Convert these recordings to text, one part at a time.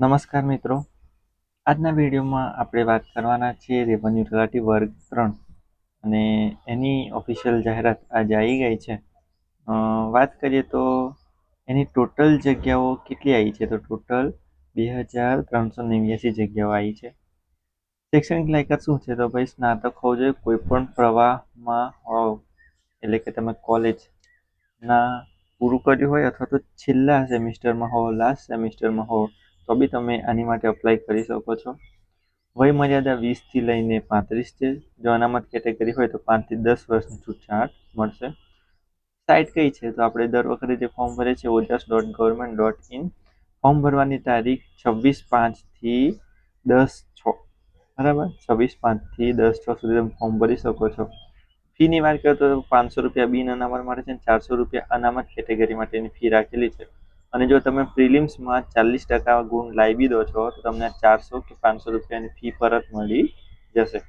નમસ્કાર મિત્રો. આજના વિડીયોમાં આપણે વાત કરવાના છીએ રેવન્યુ તલાટી વર્ગ ત્રણ. અને એની ઓફિશિયલ જાહેરાત આજે આવી ગઈ છે. વાત કરીએ તો એની ટોટલ જગ્યાઓ કેટલી આવી છે? તો ટોટલ બે હજાર ત્રણસો નેવ્યાસી જગ્યાઓ આવી છે. શૈક્ષણિક લાયકાત શું છે? તો ભાઈ સ્નાતક હોવું જોઈએ કોઈ પણ પ્રવાહમાં હોવ, એટલે કે તમે કોલેજના પૂરું કર્યું હોય અથવા તો છેલ્લા સેમિસ્ટરમાં હો લાસ્ટ સેમિસ્ટરમાં હો તો બી તમે આની માટે અપ્લાય કરી શકો છો. વય મર્યાદા વીસથી લઈને પાંત્રીસ છે. જો અનામત કેટેગરી હોય તો પાંચથી દસ વર્ષની છૂટછાટ મળશે. સાઇટ કઈ છે? તો આપણે દર વખતે જે ફોર્મ ભરે છે Ojas dot government dot in form ભરવાની તારીખ છવ્વીસ પાંચથી દસ છ. બરાબર? છવ્વીસ પાંચથી દસ છ સુધી તમે ફોર્મ ભરી શકો છો. ફીની વાત કરીએ તો પાંચસો રૂપિયા બિન અનામત માટે છે ચારસો રૂપિયા અનામત કેટેગરી માટેની ફી રાખેલી છે. અને જો તમે પ્રિલિમ્સમાં ચાલીસ ટકા ગુણ લાવી દો છો, તો તમને ચારસો કે પાંચસો રૂપિયાની ફી પરત મળી જશે.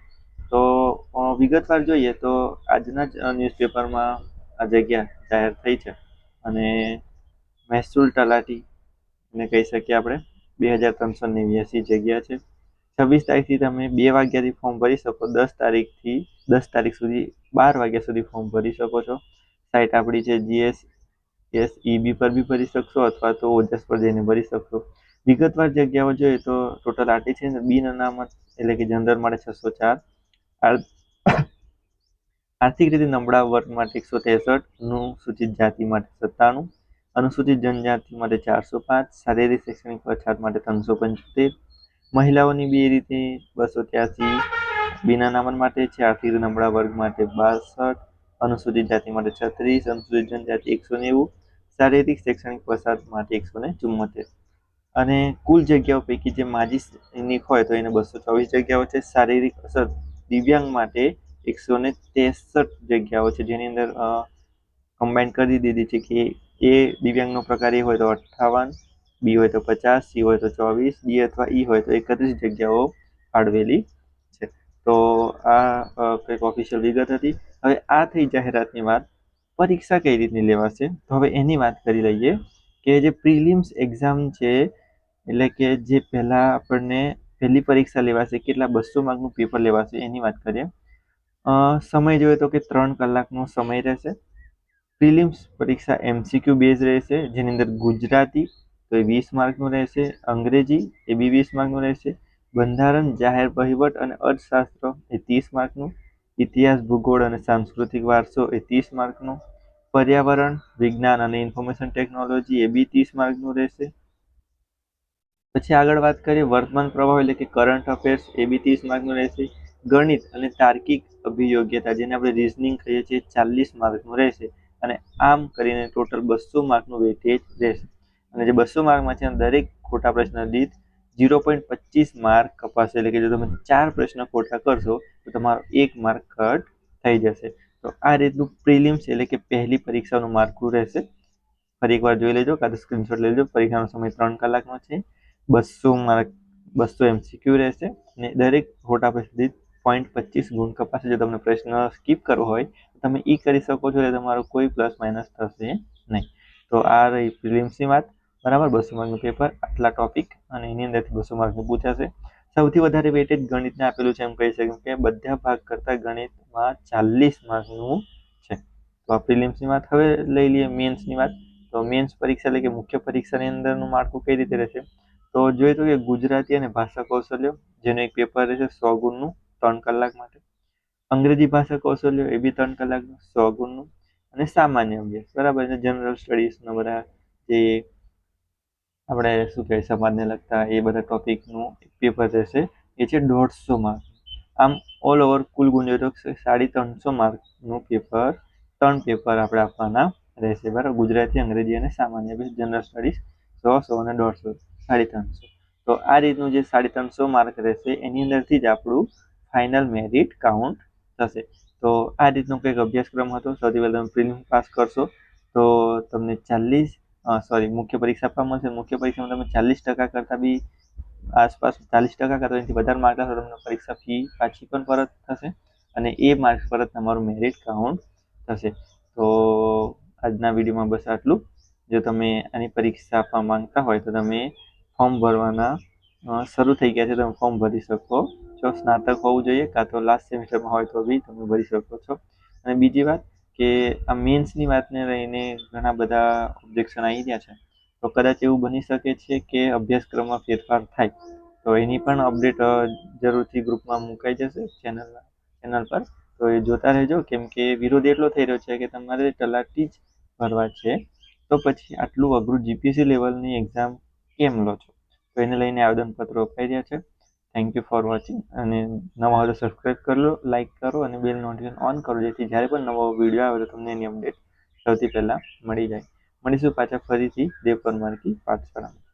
તો વિગતવાર જોઈએ તો આજના જ ન્યૂઝપેપરમાં આ જગ્યા જાહેર થઈ છે. અને મહેસૂલ તલાટી ને કહી શકીએ આપણે, બે હજાર ત્રણસો નેવ્યાસી જગ્યા છે. છવ્વીસ તારીખથી તમે બે વાગ્યાથી ફોર્મ ભરી શકો, દસ તારીખથી દસ તારીખ સુધી બાર વાગ્યા સુધી ફોર્મ ભરી શકો છો. સાઇટ આપણી છે જીએસ એસ ઈબી પર બી ભરી શકશો અથવા તો ઓજસ પર જઈને ભરી શકશો. વિગતવાર જગ્યાઓ જોઈએ તો ટોટલ આટલી છે બિન અનામત એટલે કે જનરલ માટે છસો ચાર. આર્થિક રીતે નબળા વર્ગ માટે એકસો ત્રેસઠ, અનુસૂચિત જાતિ માટે સત્તાણું, અનુસૂચિત જનજાતિ માટે ચારસો પાંચ, શારીરિક શૈક્ષણિક પછાત માટે ત્રણસો પંચોતેર. મહિલાઓની બે રીતે બસો ત્યાસી, બિન નામન માટે છે, આર્થિક નબળા વર્ગ માટે બાસઠ, અનુસૂચિત જાતિ માટે છત્રીસ, અનુસૂચિત જનજાતિ એકસો નેવું શારીરિક, શૈક્ષણિક પછાત માટે એકસો ને ચુમ્મોતેર અને કુલ જગ્યાઓ પૈકી જે માજી સૈનિક હોય તો એને બસો ચોવીસ જગ્યાઓ છે. શારીરિક અસર દિવ્યાંગ માટે એકસો ને ત્રેસઠ જગ્યાઓ છે. જેની અંદર કમ્બાઈન કરી દીધી છે કે એ દિવ્યાંગનો પ્રકાર એ હોય તો અઠ્ઠાવન બી હોય તો પચાસ, સી હોય તો ચોવીસ, ડી અથવા ઈ હોય તો એકત્રીસ જગ્યાઓ ફાળવેલી છે. તો આ કંઈક ઓફિશિયલ વિગત હતી. હવે આ થઈ જાહેરાતની વાત પરીક્ષા કઈ રીતની લેવાશે? તો હવે એની વાત કરી લઈએ કે જે પ્રિલિમ્સ એક્ઝામ છે, એટલે કે જે પહેલાં આપણને પહેલી પરીક્ષા લેવાશે, કેટલા બસો માર્કનું પેપર લેવાશે, એની વાત કરીએ. સમય જોઈએ તો કે ત્રણ કલાકનો સમય રહેશે. પ્રિલિમ્સ પરીક્ષા એમસીક્યુ બેઝ રહેશે, જેની અંદર ગુજરાતી, તો એ વીસ માર્કનું રહેશે, અંગ્રેજી, એ બી વીસ માર્કનું રહેશે, બંધારણ, જાહેર, વહીવટ અને અર્થશાસ્ત્ર એ ત્રીસ માર્કનું ઇતિહાસ, ભૂગોળ અને સાંસ્કૃતિક વારસો એ ત્રીસ માર્કનું. પર્યાવરણ, વિજ્ઞાન અને ઇન્ફોર્મેશન ટેકનોલોજી એ બી ત્રીસ માર્કનું રહેશે. પછી આગળ વાત કરીએ વર્તમાન પ્રવાહ એટલે કે કરંટ અફેર્સ એ બી ત્રીસ માર્કનું રહેશે. ગણિત અને તાર્કિક અભિયોગ્યતા જેને આપણે રિઝનિંગ કહીએ છીએ ચાલીસ માર્કનું રહેશે. અને આમ કરીને ટોટલ બસો માર્કનું વેટેજ રહેશે. અને જે બસો માર્કમાં છે દરેક ખોટા પ્રશ્ન દીઠ ઝીરો પોઈન્ટ પચીસ માર્ક કપાશે. એટલે કે જો તમે ચાર પ્રશ્ન ખોટા કરશો, તો તમારો એક માર્ક કટ થઈ જશે. તો આ રીતનું પ્રિલિમ્સ એટલે કે પહેલી પરીક્ષાનું માળખું રહેશે. ફરી એકવાર જોઈ લેજો, કાં તો સ્ક્રીનશોટ લઈ લેજો. પરીક્ષાનો સમય ત્રણ કલાકનો છે. બસો માર્ક, બસો એમસીક્યુ રહેશે. અને દરેક ખોટા પ્રશ્નથી પોઈન્ટ પચીસ ગુણ કપાશે. જો તમને પ્રશ્ન સ્કીપ કરવો હોય, તો તમે એ કરી શકો છો એટલે તમારો કોઈ પ્લસ માઇનસ થશે નહીં. તો આ રહી પ્રિલિમ્સની વાત. બરાબર? બસો માર્કનું પેપર આટલા ટોપિક અને એની અંદરથી બસો માર્કનું પૂછાશે. સૌથી વધારે વેટેજ ગણિતને આપેલું છે એમ કહી શકીએ કે બધા ભાગ કરતાં ગણિતમાં ચાલીસ માર્કનું છે. તો આ પ્રિલિમ્સની વાત હવે લઈ લઈએ મેન્સની વાત. તો મેન્સ પરીક્ષા એટલે કે મુખ્ય પરીક્ષાની અંદરનું માળખું કઈ રીતે રહેશે? તો જોઈએ તો કે ગુજરાતી અને ભાષા કૌશલ્ય, જેનું એક પેપર રહેશે સો ગુણનું ત્રણ કલાક માટે. અંગ્રેજી ભાષા કૌશલ્ય એ બી ત્રણ કલાકનું, સો ગુણનું અને સામાન્ય અભ્યાસ. બરાબર? છે જનરલ સ્ટડીઝ બધા જે આપણે શું કહેવાય, સમાજને લગતા એ બધા ટોપિકનું પેપર રહેશે. એ છે દોઢસો માર્ક આમ ઓલ ઓવર કુલ જોઈએ તો સાડી ત્રણસો માર્કનું પેપર ત્રણ પેપર આપણે આપવાના રહેશે, બરાબર? ગુજરાતી, અંગ્રેજી અને સામાન્ય અભ્યાસ જનરલ સ્ટડીઝ સો સો અને દોઢસો, સાડી ત્રણસો. તો આ રીતનું જે સાડી ત્રણસો માર્ક રહેશે, એની અંદરથી જ આપણું ફાઇનલ મેરિટ કાઉન્ટ થશે. તો આ રીતનો કંઈક અભ્યાસક્રમ હતો, સૌથી પહેલાં તમે પ્રિલિમ પાસ કરશો, તો તમને ચાલીસ સોરી મુખ્ય પરીક્ષા આપવા મળશે. મુખ્ય પરીક્ષામાં તમે ચાલીસ ટકા કરતાં બી આસપાસ ચાલીસ ટકા કરતાં એનાથી વધારે માર્ક આવશે તમને પરીક્ષા ફી પાછી પણ પરત થશે અને એ માર્ક્સ પરત તમારું મેરિટ કાઉન્ટ થશે. તો આજના વિડીયોમાં બસ આટલું. જો તમે આની પરીક્ષા આપવા માંગતા હોય તો તમે ફોર્મ ભરવાના શરૂ થઈ ગયા છે. તમે ફોર્મ ભરી શકો છો. સ્નાતક હોવું જોઈએ કાં તો લાસ્ટ સેમિસ્ટરમાં હોય તો બી તમે ભરી શકો છો. અને બીજી વાત કે આ મેન્સની વાતને લઈને ઘણા બધા ઓબ્જેક્શન આવી રહ્યા છે. તો કદાચ એવું બની શકે છે કે અભ્યાસક્રમમાં ફેરફાર થાય. તો એની પણ અપડેટ જરૂરથી ગ્રુપમાં મુકાઈ જશે ચેનલ ચેનલ પર. તો એ જોતા રહેજો, કેમ કે વિરોધ એટલો થઈ રહ્યો છે કે તમારે તલાટી જ ભરવા છે. તો પછી આટલું અઘરું જીપીએસસી લેવલની એક્ઝામ કેમ લો છો? તો એને લઈને આવેદનપત્રો અપાઈ રહ્યા છે. થેન્ક યુ ફોર વોચિંગ અને નવા હોય તો સબસ્ક્રાઈબ કરી લો લાઇક કરો અને બેલ નોટિફિકેશન ઓન કરો, જેથી જ્યારે પણ નવો વીડિયો આવે તો તમને એની અપડેટ સૌથી પહેલાં મળી જાય. મળીશું પાછા ફરીથી દેવ પરમારથી પાઠશાળામાં.